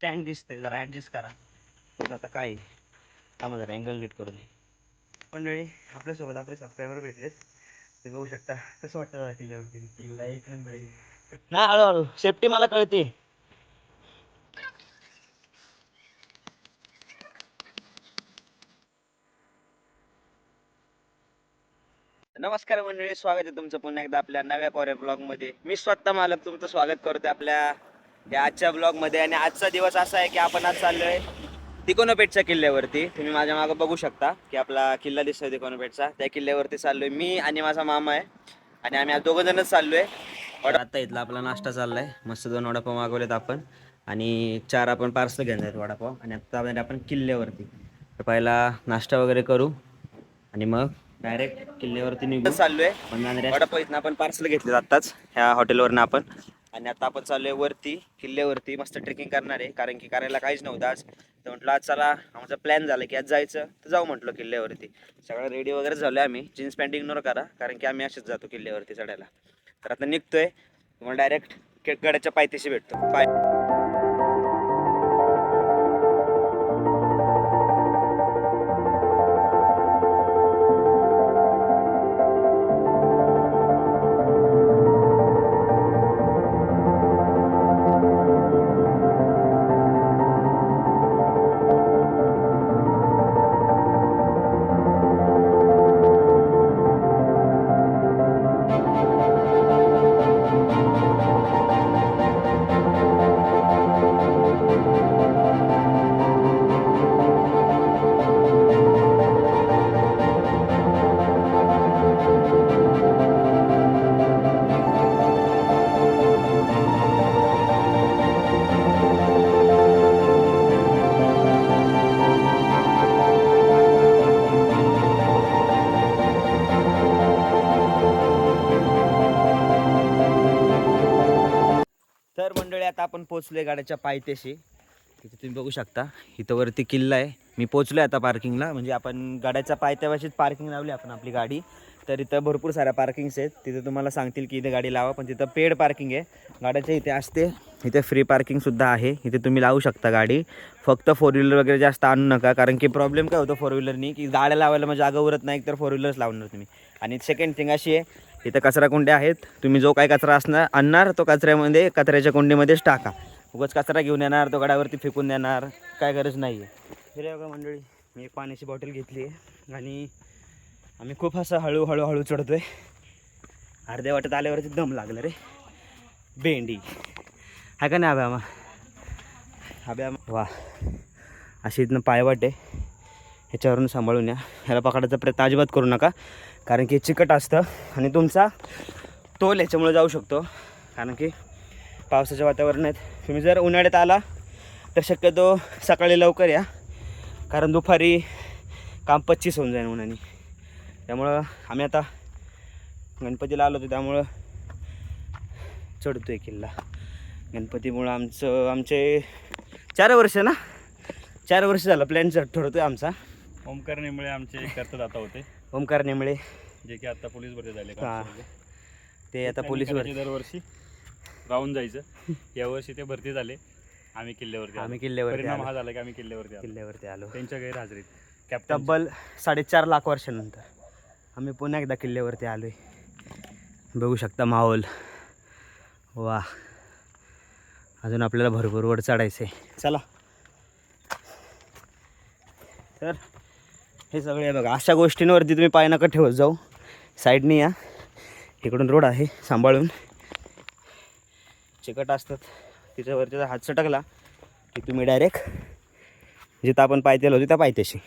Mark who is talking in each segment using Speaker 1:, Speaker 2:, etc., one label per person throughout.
Speaker 1: Stand दिसतंय जरा adjust करा. बघ आता काय थांबा जरा अँगल नीट करून मंडळी आपल्यासोबत आपले सबस्क्रायबर भेटलेत. ते बघू शकता कसं वाटतं जरा किल्ल्यावरती नाही हळूहळू सेफ्टी मला कळते. नमस्कार मंडळी स्वागत आहे तुमचं पुन्हा एकदा आपल्या नव्या कोऱ्या ब्लॉगमध्ये. मी स्वतः मालक तुमचं स्वागत करतो आपल्या या आजच्या ब्लॉगमध्ये. आणि आजचा दिवस असा आहे की आपण आज चाललोय तिकोनोपेठच्या किल्ल्यावरती. तुम्ही माझ्या मागे बघू शकता की आपला किल्ला दिसतोय तिकोनोपेठचा त्या किल्ल्यावरती चाललोय मी आणि माझा मामा आहे. आणि आम्ही आज दोघं जणच चाललोय. आता इथला आपला नाश्ता चाललाय. मस्त दोन वडापाव मागवलेत आपण. आणि चार आपण पार्सल घेणार आहेत वडापाव. आणि आता आपण किल्ल्यावरती. तर पहिला नाश्ता वगैरे करू. आणि मग डायरेक्ट किल्ल्यावरती निघून चाललोय. वडापाव इथनं आपण पार्सल घेतले आत्ताच. ह्या हॉटेलवरनं आपण. आणि आता आपण चाललोय वरती किल्ल्यावरती. मस्त ट्रेकिंग करणार आहे कारण की करायला काहीच नव्हतं आज. तर म्हटलं आज चला आमचा प्लॅन झाला की आज जायचं. तर जाऊ म्हटलं किल्ल्यावरती. सगळं रेडी वगैरे झालोय आम्ही. जीन्स पॅन्ट इग्नोर करा कारण की आम्ही असेच जातो किल्ल्यावरती चढायला. तर आता निघतोय. तुम्हाला डायरेक्ट गडाच्या पायथ्याशी भेटतो. पाय आपण पोचलोय गाड्याच्या पायथ्याशी. तिथे तुम्ही बघू शकता. इथं वरती किल्ला आहे. मी पोहोचलोय आता पार्किंगला म्हणजे आपण गाड्याच्या पायथ्यापाशीच पार्किंग लावली आपण आपली गाडी. तर इथं भरपूर साऱ्या पार्किंग्स आहेत. तिथे तुम्हाला सांगतील की इथे गाडी लावा. पण तिथं पेड पार्किंग आहे. गाड्याच्या इथे असते. इथे फ्री पार्किंगसुद्धा आहे. इथे तुम्ही लावू शकता गाडी. फक्त फोर व्हीलर वगैरे जास्त आणू नका. कारण की प्रॉब्लेम काय होतो फोर व्हीलरनी की गाड्या लावायला म्हणजे जागा उरत नाही. तर फोर व्हीलर्स लावणार तुम्ही. आणि सेकंड थिंग अशी आहे इथं कचरा कुंड्या आहेत. तुम्ही जो काय कचरा असणार आणणार तो कचऱ्यामध्ये कचऱ्याच्या कुंडीमध्येच टाका. उगाच कचरा घेऊन येणार तो गडावरती फेकून देणार काय गरज नाही आहे फिरे बघा मंडळी मी एक पाण्याची बॉटल घेतली आहे आणि आम्ही खूप असं हळूहळू हळू आहे अर्ध्या वाटत आल्यावरती दम लागलं रे. भेंडी. हा का नाही आब्या आब्या वा. अशी इथनं पायवाट आहे. ह्याच्यावरून सांभाळून या. ह्याला पकडायचा प्रयत्न अजिबात करू नका. कारण की चिकट असतं आणि तुमचा तोल ह्याच्यामुळे जाऊ शकतो. कारण की पावसाच्या वातावरणात तुम्ही जर उन्हाळ्यात आला तर शक्यतो सकाळी लवकर या. कारण दुपारी काम पच्चीस होऊन जाईल उन्हाने. त्यामुळं आम्ही आता गणपतीला आलो होतो त्यामुळं चढतो आहे किल्ला. गणपतीमुळं आमचं आमचे चार वर्ष ना? चार वर्ष झालं प्लॅन ठरवतोय आमचा.
Speaker 2: ओमकार नेमळे आमचे कर्तदाता होते.
Speaker 1: ओमकार नेमळे
Speaker 2: जे की आता पोलीस भरती झाले
Speaker 1: हा. ते आता पोलीसवर
Speaker 2: करायचे दरवर्षी राहून जायचं. यावर्षी ते भरती झाले. आम्ही किल्ल्यावरती.
Speaker 1: आम्ही किल्ल्यावरती
Speaker 2: परिणाम. हा झाला की आम्ही किल्ल्यावरती आलो.
Speaker 1: किल्ल्यावरती आलो.
Speaker 2: त्यांच्या गैरहजेरीत. कॅप्टन
Speaker 1: तब्बल साडेचार लाख वर्षानंतर आम्ही पुन्हा एकदा किल्ल्यावरती आलो आहे बघू शकता माहोल. वा अजून आपल्याला भरपूर वर चढायचं आहे चला. तर हे सगळे बघा अशा गोष्टींवरती तुम्ही पाय नका ठेवत जाऊ. साईडने या. इकडून रोड आहे सांभाळून. चिकट असतात. तिच्यावरती जर हात सटकला की तुम्ही डायरेक्ट जिथं आपण पायतेल होतो त्या पायथ्याशी.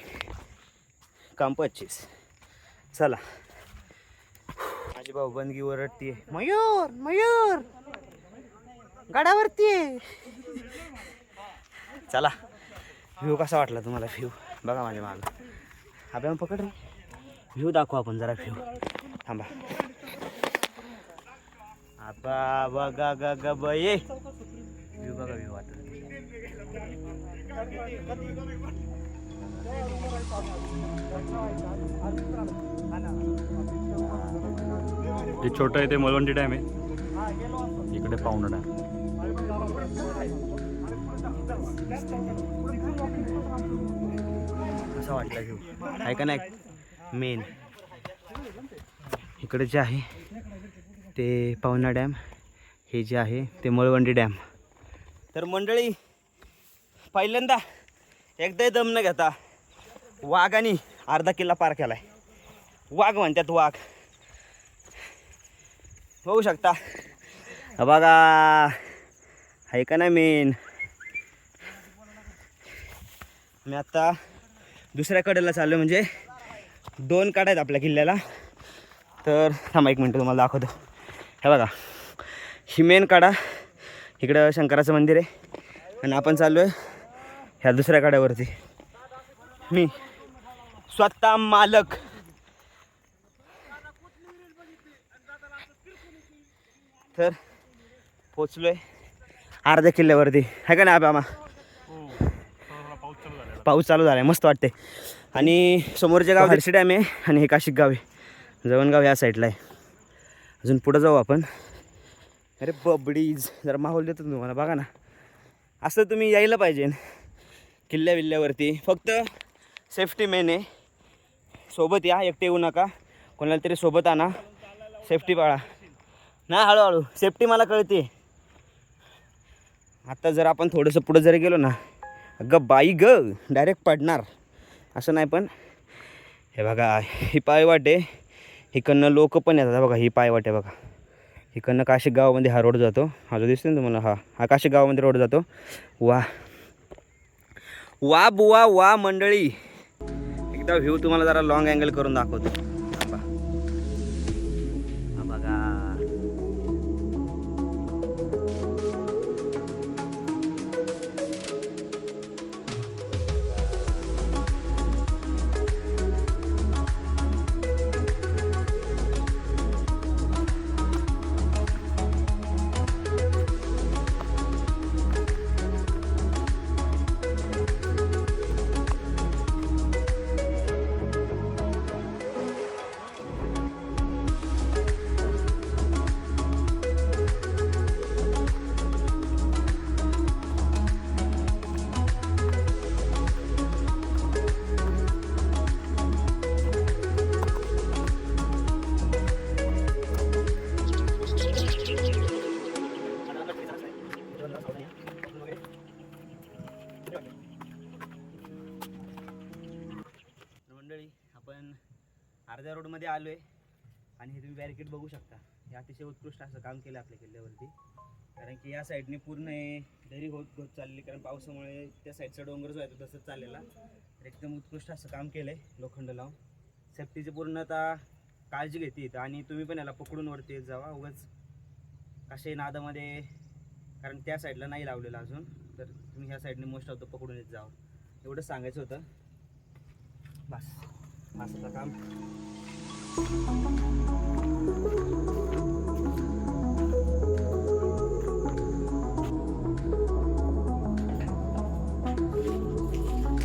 Speaker 1: काम पच्चीस. चला. माझी भाऊ बंदगी ओरडतीये. मयूर मयूर! गडावरती आहे चला. व्ह्यू कसा वाटला तुम्हाला? व्ह्यू बघा माझ्या माग. आपण पकड रे. व्ह्यू दाखवू आपण जरा व्ह्यू थांबा. आता बघा ग ग ब व्ह्यू बघा व्ह्यू आता.
Speaker 2: जे छोटं आहे ते मलवंडी डॅम आहे. इकडे पाहुणा डॅम.
Speaker 1: कसा वाटला घेऊ आहे का नाही? मेन इकडे जे आहे ते पवना डॅम हे जे आहे ते मळवंडी डॅम. तर मंडळी पहिल्यांदा एकदाही दम न घेता वाघाने अर्धा किल्ला पार केला आहे वाघ म्हणतात वाघ. बघू शकता. बघा. आहे का नाही मेन मी आता दुसऱ्या कडेला चाललो म्हणजे दोन काढ आहेत आपल्या किल्ल्याला. तर थांबा एक मिनटं तुम्हाला दाखवतो. हे बघा ही मेन काढा इकडं शंकराचं मंदिर आहे. आणि आपण चाललो आहे ह्या दुसऱ्या काड्यावरती. मी स्वतः मालक. तर पोचलो आहे अर्ध्या किल्ल्यावरती. आहे का नाही आबा? पाऊस चालू झाला आहे मस्त वाटते आणि समोरचे गाव हर्षी डॅम आहे आणि हे काशिक गाव आहे. जवणगाव ह्या साईडला आहे. अजून पुढं जाऊ आपण. अरे बबडीज जरा माहोल देतो तुम्हाला बघा ना. असं तुम्ही यायला पाहिजे. किल्ल्या विल्ल्यावरती फक्त सेफ्टी मेन आहे. सोबत या एकटे येऊ नका. कोणाला तरी सोबत आणा. सेफ्टी पाळा नाही हळूहळू. सेफ्टी मला कळते आता जर आपण थोडंसं पुढं जरी गेलो ना अगं बाई ग डायरेक्ट पडणार. असं नाही पण. हे बघा ही पायवाट आहे. इकडनं लोक पण येतात. बघा ही पायवाटे बघा. इकडनं काशिक गावामध्ये हा रोड जातो. हा जो दिसतो ना तुम्हाला हा हा काशिक गावामध्ये रोड जातो. वा. वा बुवा वा मंडळी. एकदा व्ह्यू तुम्हाला जरा लॉंग अँगल करून दाखवतो. अर्ध्या रोडमध्ये आलो आहे आणि हे तुम्ही बॅरिकेड बघू शकता. हे अतिशय उत्कृष्ट असं काम केलं आपल्या किल्ल्यावरती. कारण की या साईडने पूर्ण हे दरी होत होत चालली. कारण पावसामुळे त्या साईडचा डोंगर जो आहे तो तसंच चाललेला. तर एकदम उत्कृष्ट असं काम केलं आहे लोखंड लावून. सेफ्टीची पूर्णतः काळजी घेते इथं. आणि तुम्ही पण याला पकडून वरती येत जावा. उगाच असे नादामध्ये कारण त्या साईडला नाही लावलेलं अजून. तर तुम्ही ह्या साईडने मोस्ट ऑफ द पकडून येत जावं. एवढंच सांगायचं होतं. बस. असं काम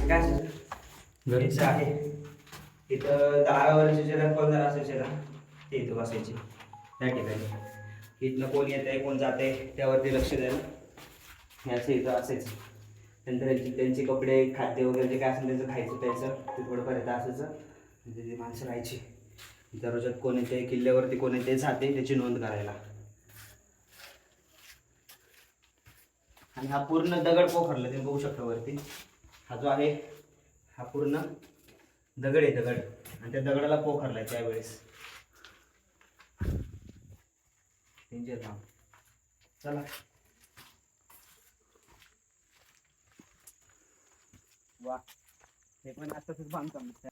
Speaker 1: काय घरीच आहे. इथं दारावरचे जे रखवलदार असायचे ना ते इथं बसायचे. त्या ठिकाणी. इथनं कोण येत आहे कोण जात आहे त्यावरती लक्ष द्यायला. ह्याचं इथं असायचं. नंतर त्यांची त्यांचे कपडे खाद्य वगैरे जे काय असेल त्यांचं खायचं प्यायचं ते थोडंफार इथं असायचं. तिथे माणसं राहायची. दररोजात कोण येते किल्ल्यावरती कोण येते जाते त्याची नोंद करायला. आणि हा पूर्ण दगड पोखरला तुम्ही बघू शकता वरती. हा जो आहे हा पूर्ण दगड आहे दगड. आणि त्या दगडाला पोखरलाय त्यावेळेस. डेंजर काम. चला. वा. हे पण आत्ताच बांधकाम दिसतंय.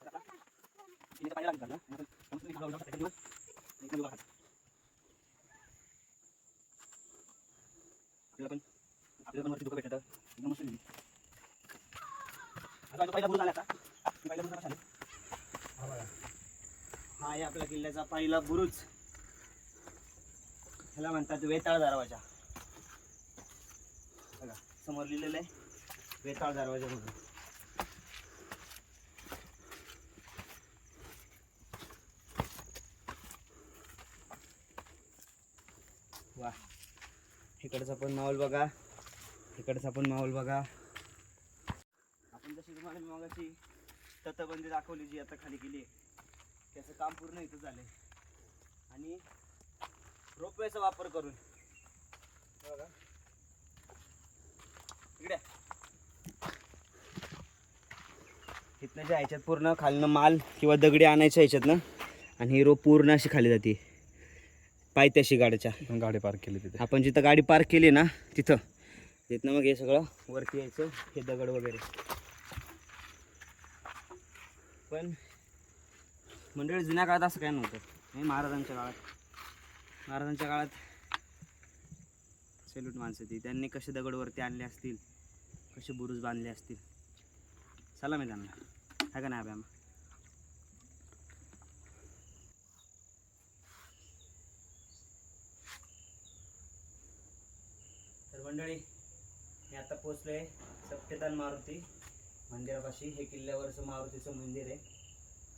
Speaker 1: इथे पाणी लागतात ना? आणि आपण समोर इकडे जाऊ शकतो. त्याच्यामुळे इकडे उभा आपल्याला पण वरती एकदम मस्त आता पहिला बुरुज आला आता. पहिला बुरुज कसा हा आहे आपल्या किल्ल्याचा पहिला बुरुज. ह्याला म्हणतात वेताळ दरवाजा. बघा समोर लिहिलेलं आहे वेताळ दरवाजा म्हणून. तिकडचा इकडचा पण माहोल बघा. तिकडचा पण माहोल बघा. आपण जशी तुम्हाला मी मगाशी तटबंदी दाखवली जी आता खाली गेली त्याचं काम पूर्ण इथं झालंय. आणि रोपवेचा वापर करून. बघा. इकडे. इथनं जे ह्याच्यात पूर्ण खालनं माल किंवा दगडी आणायच्या ह्याच्यातनं आणि ही रोप पूर्ण अशी खाली जाते. पायथ्याशी गाड्याच्या
Speaker 2: गाडी पार्क केली तिथे.
Speaker 1: आपण जिथं गाडी पार्क केली ना तिथं. तिथनं मग हे सगळं वरती यायचं हे दगड वगैरे. पण मंडळी जुन्या काळात असं काय नव्हतं. हे महाराजांच्या काळात. महाराजांच्या काळात सेल्यूट माणसं ती त्यांनी कसे दगड वरती आणले असतील कसे बुरुज बांधले असतील. सलाम आहे त्यांना आहे का नाही मंडळी मी आता पोचलो आहे सप्तदान मारुती मंदिरापाशी. हे किल्ल्यावरचं मारुतीचं मंदिर आहे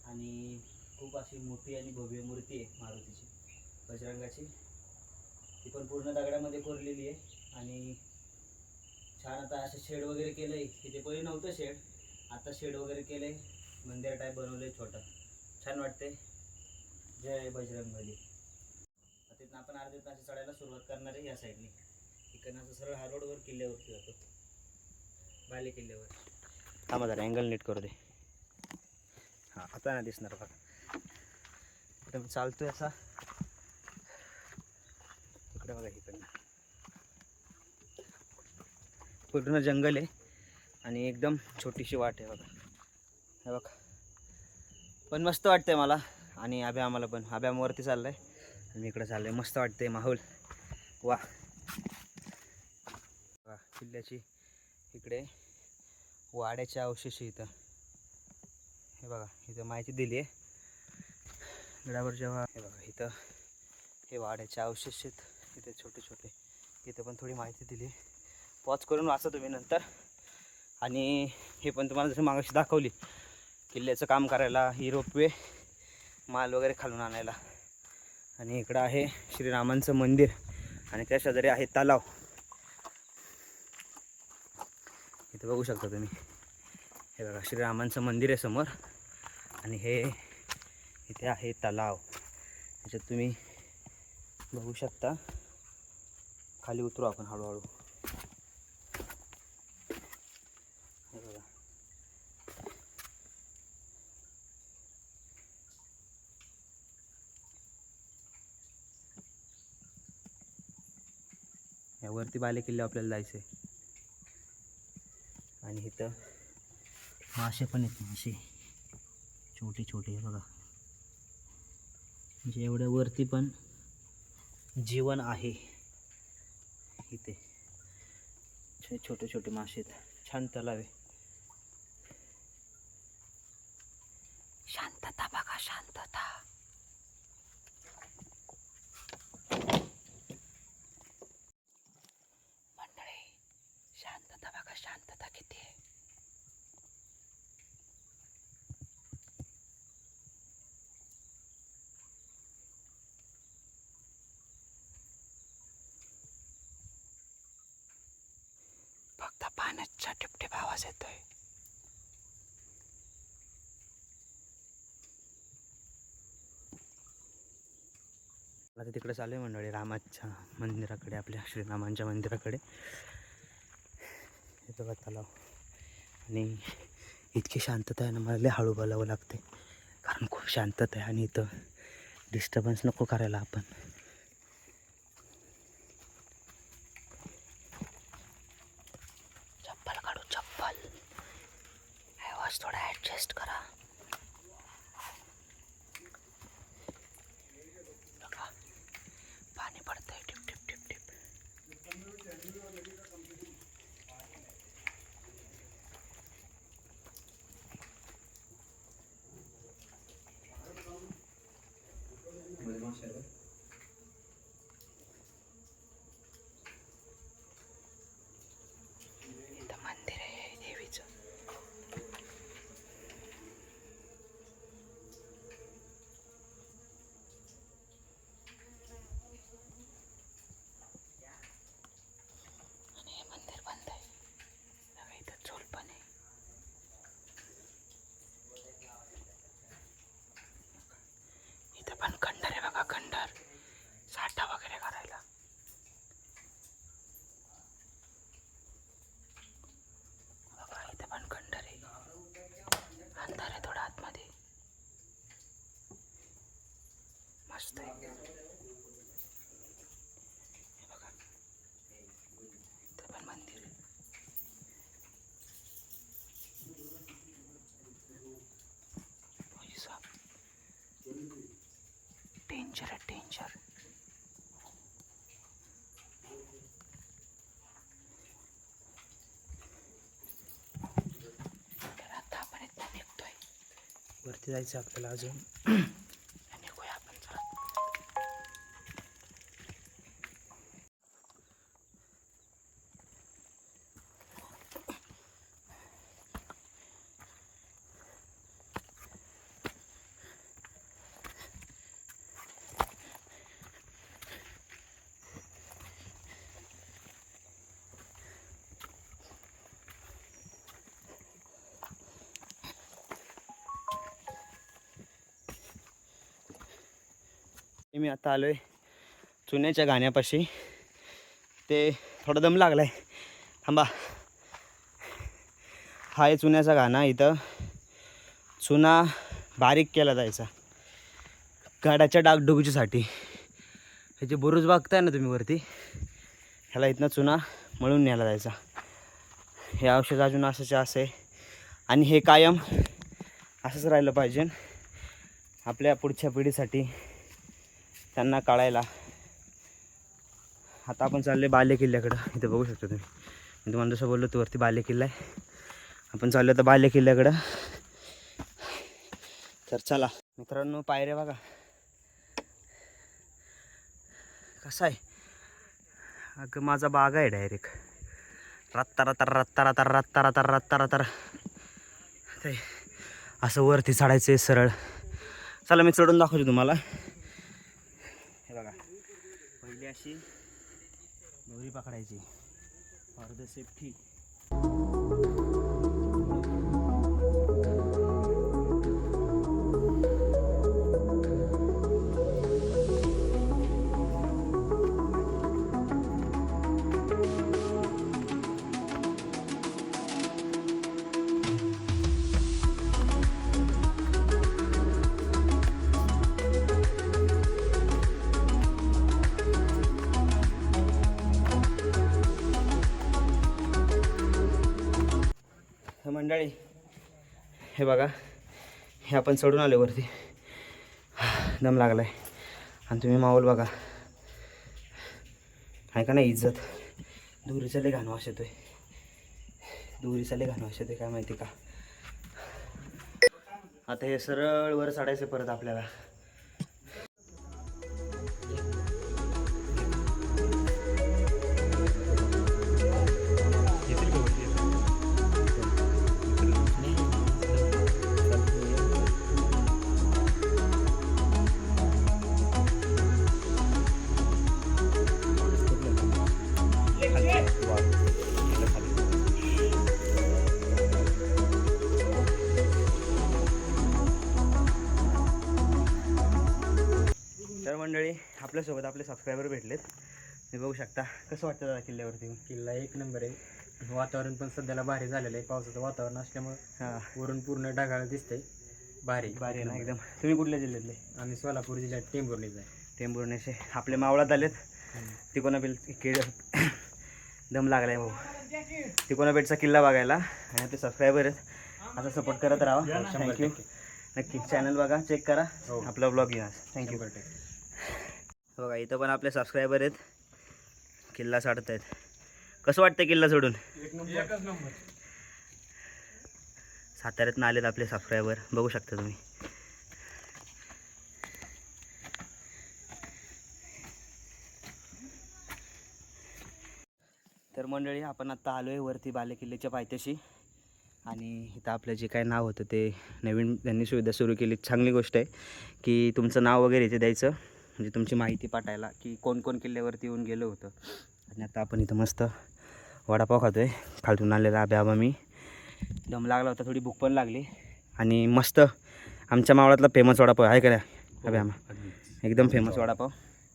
Speaker 1: आणि खूप अशी मोठी आणि भव्य मूर्ती आहे मारुतीची बजरंगाची. ती पण पूर्ण दगडामध्ये कोरलेली आहे आणि छान आता असं शेड वगैरे केलं आहे तिथे पहिले नव्हतं शेड आता शेड वगैरे केलं आहे मंदिर टाईप बनवलं आहे छोटं. छान वाटते जय बजरंगबली. आता तिथनं आपण अर्ध्या तास चढायला सुरुवात करणार आहे या साईडने. ठिकाण असं सरळ हा रोडवर किल्ल्यावरती जातो. बाले किल्ल्यावर. थांबा जरा अँगल नीट करू दे. हां आता नाही दिसणार बघा. एकदम चालतोय असा. इकडे बघा इकडनं. पूर्ण जंगल आहे आणि एकदम छोटीशी वाट आहे बघा. हे बघा. पण मस्त वाटतंय मला आणि आभ्या आम्हाला पण. आभ्यामवरती चाललंय. आणि मी इकडे चाललंय. मस्त वाटतंय माहोल. वा वा. किल्ल्याची इकडे वाड्याचे अवशेष इथं. हे बघा इथं माहिती दिली आहे. गडावर जेव्हा हे बघा इथं हे वाड्याचे अवशेष आहेत इथे छोटे छोटे इथं पण थोडी माहिती दिली पॉज करून वाचा तुम्ही नंतर. आणि हे पण तुम्हाला जसं मागाशी दाखवली किल्ल्याचं काम करायला ही रोपवे माल वगैरे खालून आणायला. आणि इकडं आहे श्रीरामांचं मंदिर. आणि त्या शेजारी आहे तलाव. इथे बघू शकता तुम्ही. हे बघा श्रीरामांचं मंदिर आहे समोर. आणि हे इथे आहे तलाव. याच्यात तुम्ही बघू शकता. खाली उतरू आपण हळूहळू. हे बघा. यावरती बाले किल्ले आपल्याला जायचं आहे आणि इथं मासे पण आहेत मासे. छोटे छोटे बघा. म्हणजे एवढ्या वरती पण जीवन आहे. इथे. छोटे छोटे मासे आहेत. छान तलाव आहे शांतता बघा शांतता मंडळी शांतता किती आहे. फक्त पाण्याचा टिपटिप आवाज येतोय. आता तिकडे चालू आहे मंडळी रामाच्या मंदिराकडे आपल्या श्रीरामांच्या मंदिराकडे. हे बघा तलाव आणि इतकी शांतता आहे ना मला लय हळू बोलावं लागते कारण खूप शांतता आहे आणि इथं डिस्टर्बन्स नको करायला आपण. चप्पल काढू चप्पल. आवाज थोडा ॲडजस्ट करा बघा पाणी पडतंय टिप टिप टिप टिप इथं मंदिर आहे देवीचं
Speaker 3: वरती जायचं आपल्याला अजून.
Speaker 1: मी आता आलो आहे चुन्याच्या गाण्यापाशी. ते थोडा दम लागलाय. थांबा. हा आहे चुन्याचा गाणा इथं. चुना बारीक केला जायचा. गाड्याच्या डागडुगीच्यासाठी ह्याची बुरुज बघताय ना तुम्ही वरती ह्याला इथनं चुना मळून न्यायला जायचा. हे औषध अजून असंच असे. आणि हे कायम असंच राहिलं पाहिजे. आपल्या पुढच्या पिढीसाठी. त्यांना कळायला. आता आपण चालले बाले किल्ल्याकडं. इथं बघू शकतो तुम्ही. मी तुम्हाला जसं बोललो तो वरती बाले किल्ला आहे. आपण चाललो तर बाले किल्ल्याकडं. तर चला. मित्रांनो पायऱ्या बघा. कसा आहे? अगं माझा बाग आहे डायरेक्ट रत्ता रत्ता रत्ता रत्ता रत्ता रत्ता रत्ता रत्ता ते असं वरती चढायचं आहे सरळ. चला मी चढून दाखवतो तुम्हाला. अशी. दोरी पकडायची. फॉर द सेफ्टी मंडळी. हे बघा हे आपण चढून आले वरती. दम लागलाय. आणि तुम्ही माहोल बघा. आहे का नाही इज्जत? दुरीचा लय घाण वास येतोय. दुरीचा लय घाण वास येतोय काय माहिती का? आता हे सरळ वर चढायचं परत आपल्याला. आपल्यासोबत आपले सबस्क्रायबर भेटलेत. तुम्ही बघू शकता. कसं वाटतं दादा किल्ल्यावरती? येऊन?
Speaker 3: किल्ला एक नंबर आहे. वातावरण पण सध्याला भारी झालेलं आहे. पावसाचं वातावरण असल्यामुळं
Speaker 1: हां.
Speaker 3: वरून पूर्ण ढगाळ दिसतंय. भारी.
Speaker 1: भारी आहे ना एकदम. तुम्ही कुठल्या जिल्ह्यातले?
Speaker 3: आम्ही सोलापूर जिल्ह्यात टेंभुर्णीचा आहे.
Speaker 1: टेंभुर्णेचे. आपले मावळात आलेत. तिकोना बेल किड दम लागलाय भाऊ. तिकोना बेटचा किल्ला बघायला. आणि आपले सबस्क्रायबर आहेत. आता सपोर्ट करत राहा. थँक्यू नक्की. चॅनल बघा चेक करा.
Speaker 3: हो.
Speaker 1: आपला ब्लॉग घ्या. थँक्यू
Speaker 3: शंभर टक्के.
Speaker 1: बघा इथं पण आपले सबस्क्रायबर आहेत. किल्ला चढत आहेत कसं वाटतं किल्ला सोडून साताऱ्यातनं आलेत आपले सबस्क्रायबर बघू शकता तुम्ही. तर मंडळी आपण आत्ता आलो आहे वरती बालेकिल्ल्याच्या पायथ्याशी. आणि इथं आपलं जे काय नाव होतं ते नवीन त्यांनी सुविधा सुरू केली चांगली गोष्ट आहे की तुमचं नाव वगैरे इथे द्यायचं. म्हणजे तुमची माहिती पाठायला की कोण कोण किल्ल्यावरती येऊन गेलं होतं. आणि आता आपण इथं मस्त वडापाव खातो आहे खालतून आलेला आब्या आबा मी. दम लागला होता थोडी भूक पण लागली. आणि मस्त आमच्या मावळातला फेमस वडापाव आहे का अबे आम्हा एकदम फेमस वडापाव.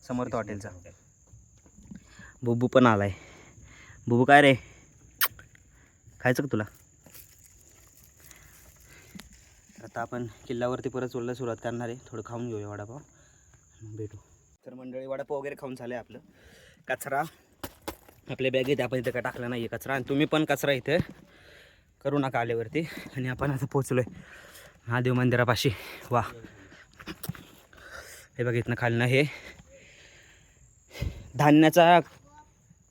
Speaker 1: समर्थ हॉटेलचा. बुबू पण आलाय. बुबू काय रे? खायचं का तुला? आता आपण किल्ल्यावरती परत चोरला सुरुवात करणार आहे. थोडं खाऊन घेऊया वडापाव. भेटू. तर मंडळी वडापाव वगैरे खाऊन झालं आहे आपलं. कचरा. आपल्या बॅगेत आपण इथं काय टाकला नाही आहे कचरा. आणि तुम्ही पण कचरा इथे करू नका आल्यावरती. आणि आपण आता पोचलो आहे महादेव मंदिरापाशी. वा. हे बघ इथनं खालनं हे. धान्याचा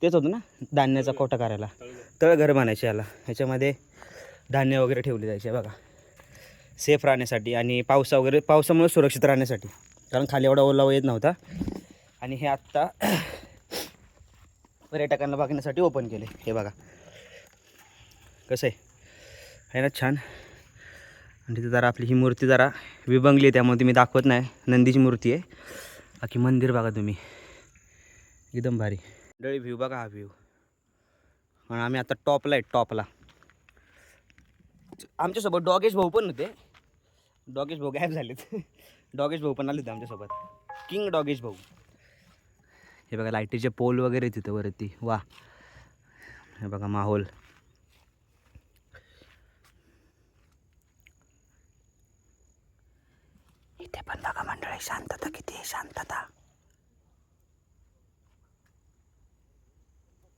Speaker 1: तेच होतं ना धान्याचा कोटा करायला. तळघर बनायचे याला. ह्याच्यामध्ये धान्य वगैरे ठेवले जायचे बघा. सेफ राहण्यासाठी आणि पावसा वगैरे पावसामुळे सुरक्षित राहण्यासाठी. कारण खाली एवढा ओलावा येत नव्हता. आणि हे आत्ता पर्यटकांना बघण्यासाठी ओपन केले. हे बघा. कसं आहे? आहे ना छान. आणि तिथे जरा आपली ही मूर्ती जरा विभंगली आहे त्यामुळे तुम्ही दाखवत नाही. नंदीची मूर्ती आहे. बाकी मंदिर बघा तुम्ही. एकदम भारी. मंडळी व्ह्यू बघा हा व्ह्यू आणि आम्ही आता टॉपला आहे टॉपला आमच्यासोबत डॉगेश भाऊ पण होते. डॉगेश भाऊ गायब झालेत. डॉगेश भाऊ पण आले होते आमच्यासोबत. किंग डॉगेश भाऊ. हे बघा लाईटीचे पोल वगैरे तिथं वरती. वा. हे बघा माहोल. इथे पण बघा मंडळी शांतता किती आहे शांतता.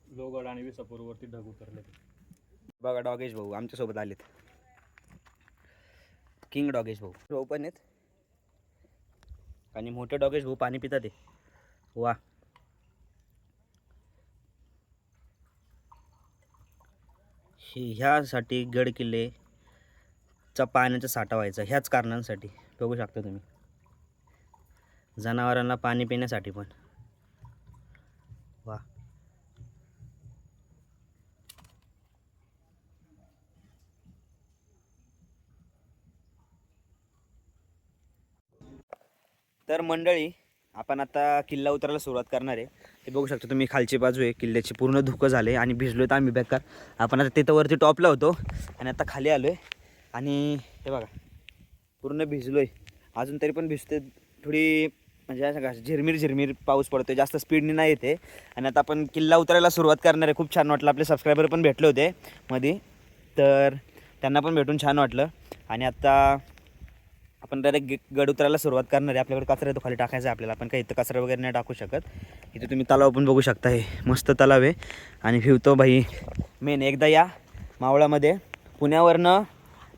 Speaker 2: लोहगड आणि विसापूरवरती ढग उतरले.
Speaker 1: बघा डॉगेश भाऊ आमच्यासोबत आलेत. किंग डॉगेश भाऊ. भाऊ पण आहेत. आणि मोठे डॉगेश भाऊ पाणी पितात ते वा. ह्यासाठी गड किल्ले चा पाण्याचा साठा व्हायचा ह्याच कारणांसाठी. बघू शकता तुम्ही. जनावरांना पाणी पिण्यासाठी पण वा तर मंडळी आपण आता किल्ला उतरायला सुरुवात करणार आहे. हे बघू शकता तुम्ही खालची बाजू आहे. किल्ल्याची पूर्ण धुकं झाले आणि भिजलो तर आम्ही बेकार. आपण आता तिथं वरती टॉपला होतो आणि आता खाली आलो आहे आणि हे बघा पूर्ण भिजलो आहे अजून तरी पण भिजते थोडी म्हणजे असं का झिरमीर झिरमीर पाऊस पडतोय. जास्त स्पीडने नाही येते. आणि आता आपण किल्ला उतरायला सुरुवात करणार आहे. खूप छान वाटलं. आपले सबस्क्रायबर पण भेटले होते मध्ये तर त्यांना पण भेटून छान वाटलं. आणि आता आपण डायरेक्ट गड उतरायला सुरुवात करणार आहे. आपल्याकडे कचरा तो खाली टाकायचा आहे आपल्याला. आपण काही इथं कचरा वगैरे नाही टाकू शकत. इथे तुम्ही तलाव पण बघू शकता. हे मस्त तलाव आहे. आणि फिरतो भाई मेन एकदा या मावळामध्ये. पुण्यावरनं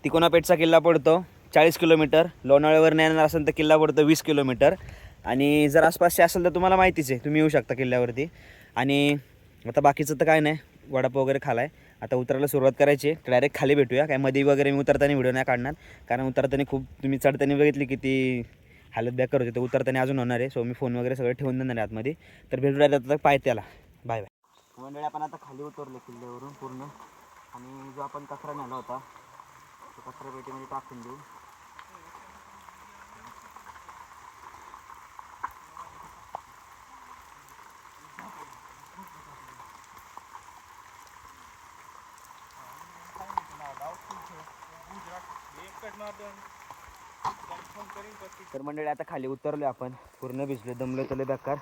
Speaker 1: तिकोनापेठचा किल्ला पडतो. चाळीस किलोमीटर. लोणावळ्यावरनं येणार असेल तर किल्ला पडतो वीस किलोमीटर. आणि जर आसपासचे असेल तर तुम्हाला माहितीच आहे. तुम्ही येऊ शकता किल्ल्यावरती. आणि आता बाकीचं तर काय नाही. वडापाव वगैरे खालाय. आता उतरायला सुरुवात करायची डायरेक्ट खाली भेटूया. काय मध्ये वगैरे मी उतरताना व्हिडिओ नाही काढणार. कारण उतरताना खूप तुम्ही चढताना बघितली की ती हालत बेकार होते. तर उतरताना अजून होणार आहे. सो मी फोन वगैरे सगळं ठेवून देणार आहे आतमध्ये. तर भेटूया आता. पाय त्याला. बाय बाय मंडळी आपण आता खाली उतरले किल्ल्यावरून पूर्ण. आणि जो आपण कचरा नेला होता तो कचरा पेटीमध्ये टाकून देऊ. तर मंडळी आता खाली उतरलो आपण. पूर्ण भिजलो दमलो तले बेकार.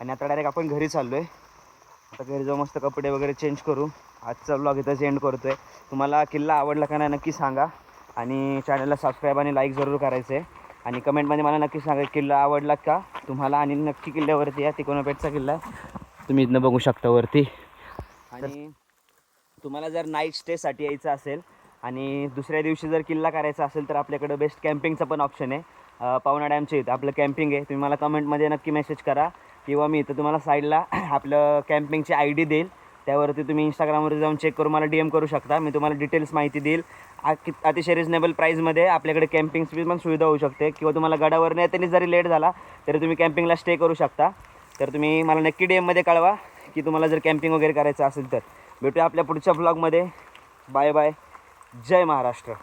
Speaker 1: आणि आता डायरेक्ट आपण घरी चाललो आहे आता घरी जाऊ मस्त कपडे वगैरे चेंज करू. आजचा ब्लॉग इथंच एंड करतो आहे तुम्हाला किल्ला आवडला का नाही नक्की सांगा. आणि चॅनलला सबस्क्राईब आणि लाईक जरूर करायचं आहे आणि कमेंटमध्ये मला नक्की सांगा किल्ला आवडला का? तुम्हाला आणि नक्की किल्ल्यावरती या तिकोनापेठचा किल्ला. आहे तुम्ही इथनं बघू शकता वरती. आणि तुम्हाला जर नाईट स्टेसाठी यायचं असेल आणि दुसऱ्या दिवशी जर किल्ला करायचा असेल तर आपल्याकडं बेस्ट कॅम्पिंगचं पण ऑप्शन आहे. पावना डॅमच्या इथं. आपलं कॅम्पिंग आहे. तुम्ही मला कमेंटमध्ये नक्की मेसेज करा. किंवा मी इथं तुम्हाला साईडला आपलं कॅम्पिंगची आय डी देईल. त्यावरती तुम्ही इंस्टाग्रामवर जाऊन चेक करून मला डी एम करू शकता. मी तुम्हाला डिटेल्स माहिती देईल. आ- अतिशय रिजनेबल प्राईजमध्ये आपल्याकडे कॅम्पिंगची पण सुविधा होऊ शकते. किंवा तुम्हाला गडावर येताना जरी लेट झाला तरी तुम्ही कॅम्पिंगला स्टे करू शकता. तर तुम्ही मला नक्की डी एममध्ये कळवा की तुम्हाला जर कॅम्पिंग वगैरे करायचं असेल तर. भेटूया आपल्या पुढच्या ब्लॉगमध्ये बाय बाय जय महाराष्ट्र.